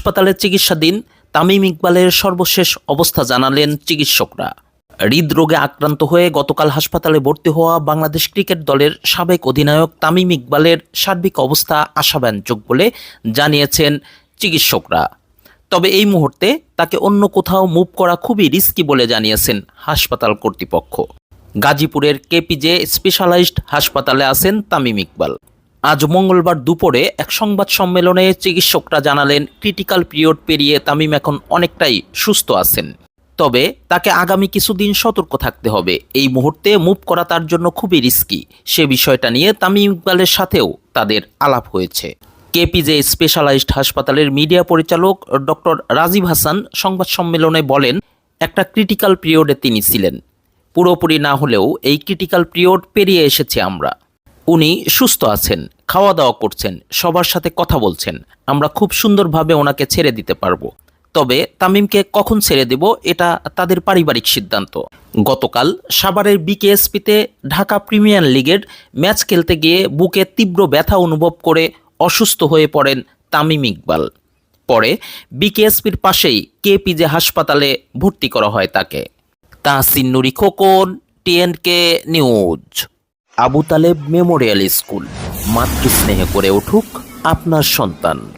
হাসপাতালে চিকিৎসাধীন তামিম ইকবালের সর্বশেষ অবস্থা জানালেন চিকিৎসকরা। হৃদরোগে আক্রান্ত হয়ে গতকাল হাসপাতালে ভর্তি হওয়া বাংলাদেশ ক্রিকেট দলের সাবেক অধিনায়ক তামিম ইকবালের সার্বিক অবস্থা আশাব্যঞ্জক বলে জানিয়েছেন চিকিৎসকরা। তবে এই মুহূর্তে তাকে অন্য কোথাও মুভ করা খুবই রিস্কি বলে জানিয়েছেন হাসপাতাল কর্তৃপক্ষ। গাজীপুরের কেপিজে স্পেশালাইজড হাসপাতালে আছেন তামিম ইকবাল। আজ মঙ্গলবার দুপুরে এক সংবাদ সম্মেলনে চিকিৎসকরা জানালেন, ক্রিটিক্যাল পিরিয়ড পেরিয়ে তামিম এখন অনেকটাই সুস্থ আছেন। তবে তাকে আগামী কিছুদিন সতর্ক থাকতে হবে। এই মুহূর্তে মুভ করা তার জন্য খুবই রিস্কি সে বিষয়টা নিয়ে তামিম ইকবালের সাথেও তাদের আলাপ হয়েছে। কেপিজে স্পেশালাইজড হাসপাতালের মিডিয়া পরিচালক ডক্টর রাজীব হাসান সংবাদ সম্মেলনে বলেন, একটা ক্রিটিক্যাল পিরিয়ডে তিনি ছিলেন। পুরোপুরি না হলেও এই ক্রিটিক্যাল পিরিয়ড পেরিয়ে এসেছি আমরা। উনি সুস্থ আছেন খাওয়া দাওয়া করছেন, সবার সাথে কথা বলছেন। আমরা খুব সুন্দরভাবে ওনাকে ছেড়ে দিতে পারব। তবে তামিমকে কখন ছেড়ে দেব, এটা তাদের পারিবারিক সিদ্ধান্ত। গতকাল সাভারের বিকেএসপিতে ঢাকা প্রিমিয়ার লিগের ম্যাচ খেলতে গিয়ে বুকে তীব্র ব্যথা অনুভব করে অসুস্থ হয়ে পড়েন তামিম ইকবাল। পরে বিকেএসপির পাশেই কেপিজে হাসপাতালে ভর্তি করা হয় তাকে। Tahsin Nuri Khokon, TNK news. Abu Taleb memorial school. মাতৃস্নেহে করে উঠুক আপনার সন্তান।